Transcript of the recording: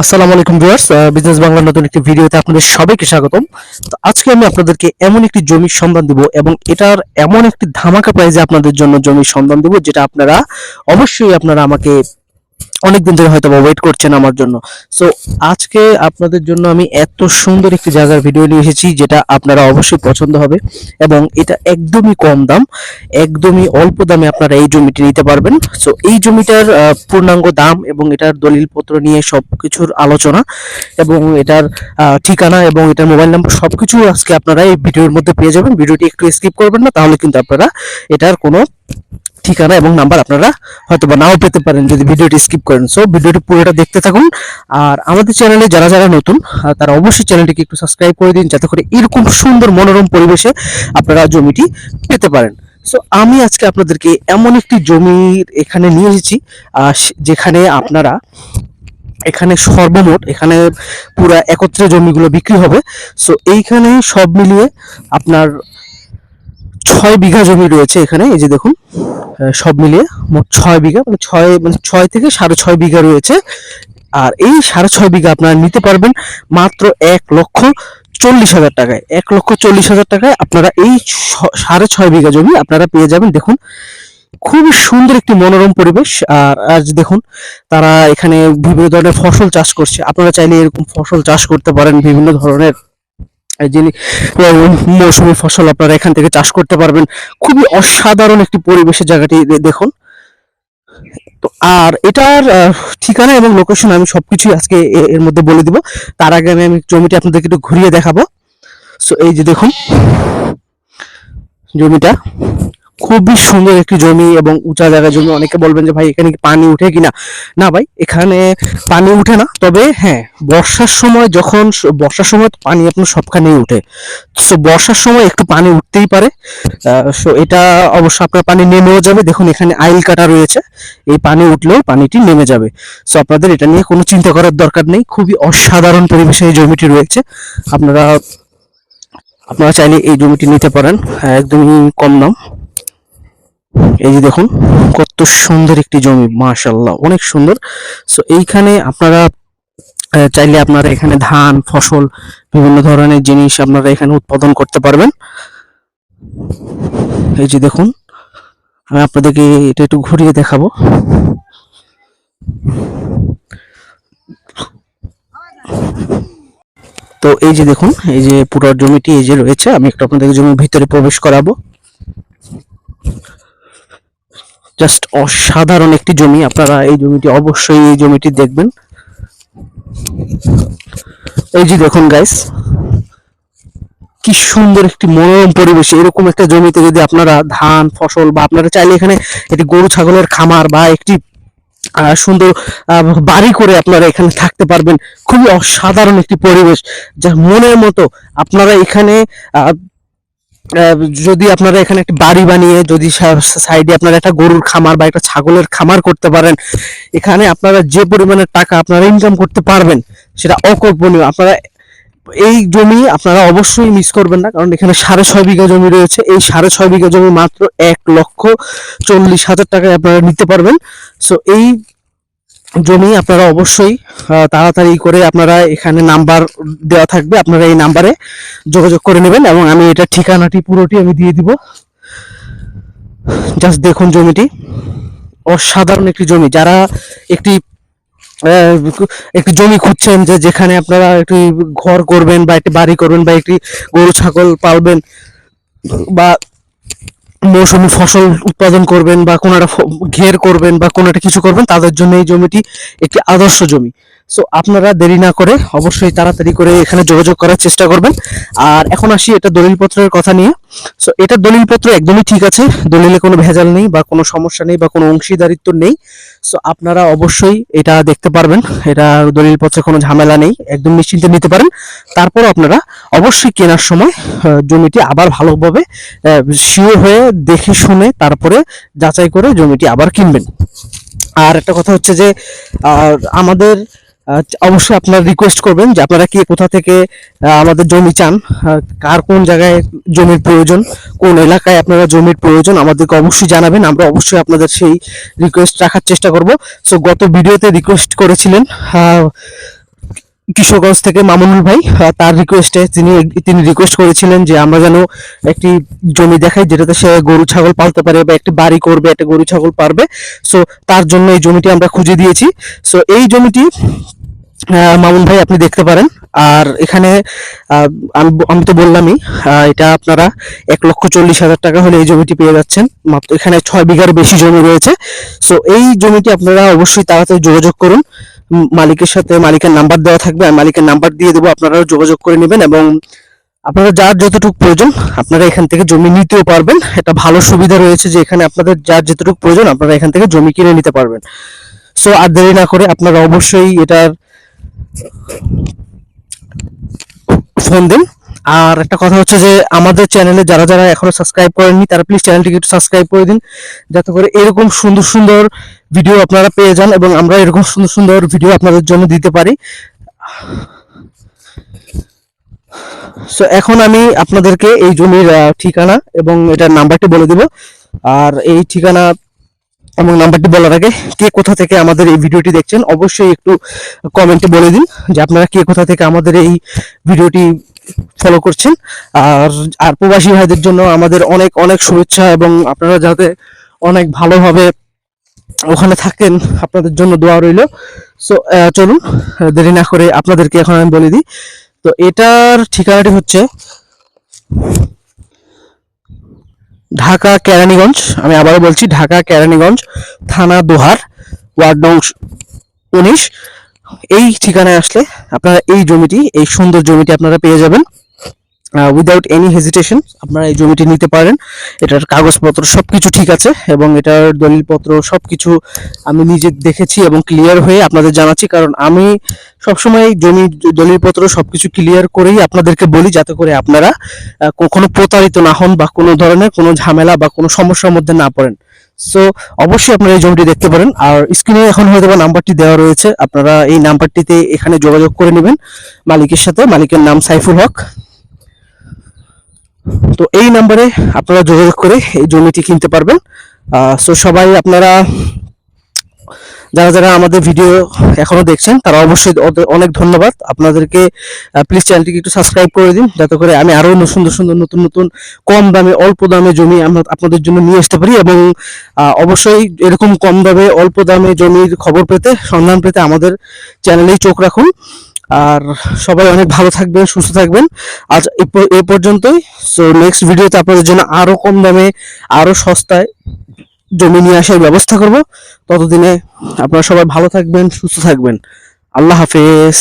আসসালামু আলাইকুম viewers business বাংলার নতুন একটি ভিডিওতে আপনাদের সবাইকে স্বাগতম। তো আজকে আমি আপনাদেরকে এমন একটি জমির সন্ধান দিব এবং এটার এমন একটি ধামাকা প্রাইজে আপনাদের জন্য জমির সন্ধান দিব, যেটা আপনারা অবশ্যই আপনারা আমাকে অনেকদিন ধরে হয়তো ওয়েট করছেন আমার জন্য। সো আজকে আপনাদের জন্য আমি এত সুন্দর একটি জায়গার ভিডিও নিয়ে এসেছি, যেটা আপনারা অবশ্যই পছন্দ হবে, এবং এটা একদমই কম দাম, একদমই অল্প দামে আপনারা এই জমিটি নিতে পারবেন। সো এই জমিটার পূর্ণাঙ্গ দাম এবং এটার দলিলপত্র নিয়ে সব কিছুর আলোচনা, এবং এটার ঠিকানা এবং এটার মোবাইল নাম্বার সবকিছু আজকে আপনারা এই ভিডিওর মধ্যে পেয়ে যাবেন। ভিডিওটি একটু স্কিপ করবেন না, তাহলে কিন্তু আপনারা এটার কোনো ঠিকানা এবং নাম্বার আপনারা হয়তো বা নাও পেতে পারেন যদি ভিডিওটি স্কিপ করেন। সো ভিডিওটি পুরোটা দেখতে থাকুন। আর আমাদের চ্যানেলে যারা যারা নতুন তারা অবশ্যই চ্যানেলটিকে একটু সাবস্ক্রাইব করে দিন, যাতে করে এরকম সুন্দর মনোরম পরিবেশে আপনারা জমিটি পেতে পারেন। সো আমি আজকে আপনাদেরকে এমন একটি জমির এখানে নিয়ে এসেছি যেখানে আপনারা এখানে সর্বমোট এখানে পুরা একত্রে জমিগুলো বিক্রি হবে। সো এইখানে সব মিলিয়ে আপনার ছয় বিঘা জমি রয়েছে এখানে, এই যে দেখুন সব মিলিয়ে মোট ছয় বিঘা মানে ছয় মানে ছয় থেকে সাড়ে ছয় বিঘা রয়েছে। আর এই সাড়ে ছয় বিঘা আপনারা নিতে পারবেন মাত্র এক লক্ষ চল্লিশ হাজার টাকায়। এক লক্ষ চল্লিশ হাজার টাকায় আপনারা এই সাড়ে ছয় বিঘা জমি আপনারা পেয়ে যাবেন। দেখুন, খুবই সুন্দর একটি মনোরম পরিবেশ। আর আজ দেখুন, তারা এখানে বিভিন্ন ধরনের ফসল চাষ করছে। আপনারা চাইলে এরকম ফসল চাষ করতে পারেন বিভিন্ন ধরনের। যিনি মৌসুমি ফসল আপনারা এখান থেকে চাষ করতে পারবেন। খুবই অসাধারণ একটি পরিবেশের জায়গাটি দেখুন। তো আর এটার ঠিকানা এবং লোকেশন আমি সবকিছুই আজকে এর মধ্যে বলে দিব। তার আগে আমি আমি জমিটা আপনাদেরকে একটু ঘুরিয়ে দেখাবো। সো এই যে দেখুন, জমিটা। খুবই সুন্দর একটি জমি এবং উঁচা জায়গা জমি। অনেকে বলবেন যে ভাই এখানে কি পানি উঠে কিনা? না ভাই এখানে পানি উঠে না। তবে হ্যাঁ বর্ষার সময় যখন বর্ষার সময় পানি আপনার সবখানেই উঠে। সো বর্ষার সময় একটু পানি উঠতেই পারে। সো এটা অবশ্য আপনার পানি নেমেও যাবে। দেখুন এখানে আইল কাটা রয়েছে। এই পানি উঠলেও পানিটি নেমে যাবে। সো আপনাদের এটা নিয়ে কোনো চিন্তা করার দরকার নেই। খুবই অসাধারণ পরিবেশে এই জমিটি রয়েছে। আপনারা আপনারা চাইলে এই জমিটি নিতে পারেন। হ্যাঁ, একদমই কম দাম। এই যে দেখুন, কত সুন্দর একটি জমি মাশাল্লাহ অনেক সুন্দর। সো এইখানে আপনারা চাইলে আপনারা এখানে ধান, ফসল, বিভিন্ন ধরনের জিনিস আপনারা এখানে উৎপাদন করতে পারবেন। এই যে দেখুন, আমি আপনাদেরকে এটা একটু ঘুরিয়ে দেখাবো। তো এই যে দেখুন, এই যে পুরো জমিটি এই যে রয়েছে, আমি একটু আপনাদের জমির ভিতরে প্রবেশ করাবো। জাস্ট অসাধারণ একটি জমি। আপনারা এই জমিটি অবশ্যই এই জমিটি দেখবেন। এই যে দেখুন গাইস কি সুন্দর একটি মনোরম পরিবেশ এরকম একটা জমিতে যদি আপনারা ধান, ফসল বা আপনারা চাইলে এখানে একটি গরু, ছাগলের খামার বা একটি সুন্দর বাড়ি করে আপনারা এখানে থাকতে পারবেন। খুবই অসাধারণ একটি পরিবেশ, যা মনের মতো আপনারা এখানে যদি আপনারা এখানে একটা বাড়ি বানিয়ে যদি সাইডে আপনারা একটা গরুর খামার বা একটা ছাগলের খামার করতে পারেন, এখানে আপনারা যে পরিমাণের টাকা আপনারা ইনকাম করতে পারবেন, সেটা অকল্পনীয়। আপনারা এই জমি আপনারা অবশ্যই মিস করবেন না, কারণ এখানে সাড়ে ছয় বিঘা জমি রয়েছে। এই সাড়ে ছয় বিঘা জমি মাত্র এক লক্ষ চল্লিশ হাজার টাকায় আপনারা নিতে পারবেন। সো এই জমি আপনারা অবশ্যই তাড়াতাড়ি করে আপনারা এখানে নাম্বার দেওয়া থাকবে, আপনারা এই নাম্বারে যোগাযোগ করে নেবেন এবং আমি এটা ঠিকানাটি পুরোটি আমি দিয়ে দিব। জাস্ট দেখুন জমিটি। অসাধারণ একটি জমি। যারা একটি একটি জমি খুঁজছেন যে যেখানে আপনারা একটি ঘর করবেন বা একটি বাড়ি করবেন বা একটি গরু, ছাগল পালবেন বা মৌসুমী ফসল উৎপাদন করবেন বা কোনো একটা ঘের করবেন বা কোনো একটা কিছু করবেন, তাদের জন্য এই জমিটি একটি আদর্শ জমি। সো আপনারা দেরি না করে অবশ্যই তাড়াতাড়ি করে এখানে যোগাযোগ করার চেষ্টা করবেন। আর এখন আসি এটা দলিলপত্রের কথা নিয়ে। সো এটার দলিলপত্র একদমই ঠিক আছে, দলিলে কোনো ভেজাল নেই বা কোনো সমস্যা নেই বা কোনো অংশীদারিত্ব নেই। সো আপনারা অবশ্যই এটা দেখতে পারবেন। এটা দলিল দলিলপত্রে কোনো ঝামেলা নেই, একদম নিশ্চিন্তে নিতে পারেন। তারপর আপনারা অবশ্যই কেনার সময় জমিটি আবার ভালোভাবে শিওর হয়ে দেখে শুনে তারপরে যাচাই করে জমিটি আবার কিনবেন। আর একটা কথা হচ্ছে যে আমাদের অবশ্যই আপনারা রিকোয়েস্ট করবেন যে আপনারা কি কোথা থেকে আমাদের জমি চান কার কোন জায়গায় জমির প্রয়োজন, কোন এলাকায় আপনারা জমির প্রয়োজন আমাদেরকে অবশ্যই জানাবেন, আমরা অবশ্যই আপনাদের সেই রিকোয়েস্ট রাখার চেষ্টা করব। সো গত ভিডিওতে রিকোয়েস্ট করেছিলেন কিশোরগঞ্জ থেকে মামুনুল ভাই তার রিকোয়েস্টে তিনি তিনি রিকোয়েস্ট করেছিলেন যে আমরা যেন একটি জমি দেখাই যেটাতে সে গরু, ছাগল পালতে পারে বা একটি বাড়ি করবে, একটা গরু, ছাগল পারবে। সো তার জন্য এই জমিটি আমরা খুঁজে দিয়েছি। সো এই জমিটি মামুন ভাই আপনি দেখতে পারেন। আর এখানে আমি তো বললামই এটা আপনারা এক লক্ষ চল্লিশ হাজার টাকা হলে এই জমিটি পেয়ে যাচ্ছেন। মাত্র এখানে ছয় বিঘার বেশি জমি রয়েছে। সো এই জমিটি আপনারা অবশ্যই তাড়াতাড়ি যোগাযোগ করুন। মালিকের সাথে মালিকের নাম্বার দেওয়া থাকবে আমি মালিকের নাম্বার দিয়ে দেবো, আপনারাও যোগাযোগ করে নেবেন এবং আপনারা যার যতটুকু প্রয়োজন, আপনারা এখান থেকে জমি নিতেও পারবেন। এটা ভালো সুবিধা রয়েছে যে এখানে আপনাদের যার যতটুকু প্রয়োজন, আপনারা এখান থেকে জমি কিনে নিতে পারবেন। সো আর দেরি না করে আপনারা অবশ্যই এটার ফোন দিন। আর একটা কথা হচ্ছে যে, আমাদের চ্যানেলে যারা যারা এখনও সাবস্ক্রাইব করেননি, তারা প্লিজ চ্যানেলটিকে একটু সাবস্ক্রাইব করে দিন, যাতে করে এরকম সুন্দর সুন্দর ভিডিও আপনারা পেয়ে যান এবং আমরা এরকম সুন্দর সুন্দর ভিডিও আপনাদের জন্য দিতে পারি। সো এখন আমি আপনাদেরকে এই জমির ঠিকানা এবং এটার নাম্বারটি বলে দিব। আর এই ঠিকানা এবং নাম্বারটি বলার আগে কে কোথা থেকে আমাদের এই ভিডিওটি দেখছেন, অবশ্যই একটু কমেন্টে বলে দিন যে আপনারা কে কোথা থেকে আমাদের এই ভিডিওটি ফলো করছেন। আর আর প্রবাসী ভাইদের জন্য আমাদের অনেক অনেক শুভেচ্ছা এবং আপনারা যাতে অনেক ভালোভাবে ওখানে থাকেন, আপনাদের জন্য দোয়া রইল। সো চলুন দেরি না করে আপনাদেরকে এখন আমি বলে দিই। তো এটার ঠিকানাটি হচ্ছে ঢাকা কেরানীগঞ্জ, আমি আবারও বলছি ঢাকা কেরানীগঞ্জ, থানা দোহার, ওয়ার্ড নং উনিশ। এই ঠিকানায় আসলে আপনারা এই জমিটি, এই সুন্দর জমিটি আপনারা পেয়ে যাবেন। উইদাউট এনি হেজিটেশন আপনারা এই জমিটি নিতে পারেন। এটার কাগজপত্র সবকিছু ঠিক আছে এবং এটার দলিলপত্র সবকিছু আমি নিজে দেখেছি এবং ক্লিয়ার হয়ে আপনাদের জানাচ্ছি। কারণ আমি সবসময় জমি দলিলপত্র সবকিছু ক্লিয়ার করেই আপনাদেরকে বলি, যাতে করে আপনারা কখনো প্রতারিত না হন বা কোনো ধরনের কোনো ঝামেলা বা কোনো সমস্যার মধ্যে না পড়েন। সো অবশ্যই আপনারা এই জমিটি দেখতে পারেন। আর স্ক্রিনে এখন হয়তো নাম্বারটি দেওয়া রয়েছে। আপনারা এই নাম্বারটিতে এখানে যোগাযোগ করে নেবেন। মালিকের সাথে, মালিকের নাম সাইফুল হক। তো এই নাম্বারে আপনারা যোগাযোগ করে এই জমিটি কিনতে পারবেন। সো সবাই আপনারা যারা যারা আমাদের ভিডিও এখনও দেখছেন, তারা অবশ্যই অনেক ধন্যবাদ। আপনাদেরকে প্লিজ চ্যানেলটিকে একটু সাবস্ক্রাইব করে দিন, যাতে করে আমি আরও সুন্দর সুন্দর, নতুন নতুন কম দামে, অল্প দামে জমি আমরা আপনাদের জন্য নিয়ে আসতে পারি এবং অবশ্যই এরকম কম দামে, অল্প দামে জমির খবর পেতে, সন্ধান পেতে আমাদের চ্যানেলেই চোখ রাখুন। আর সবাই অনেক ভালো থাকবেন, সুস্থ থাকবেন। আজ এ পর্যন্তই। সো নেক্সট ভিডিওতে আপনাদের জন্য আরও কম দামে আরও সস্তায় জমি নিয়ে আসার ব্যবস্থা করব। ততদিনে আপনারা সবাই ভালো থাকবেন, সুস্থ থাকবেন। আল্লাহ হাফেজ।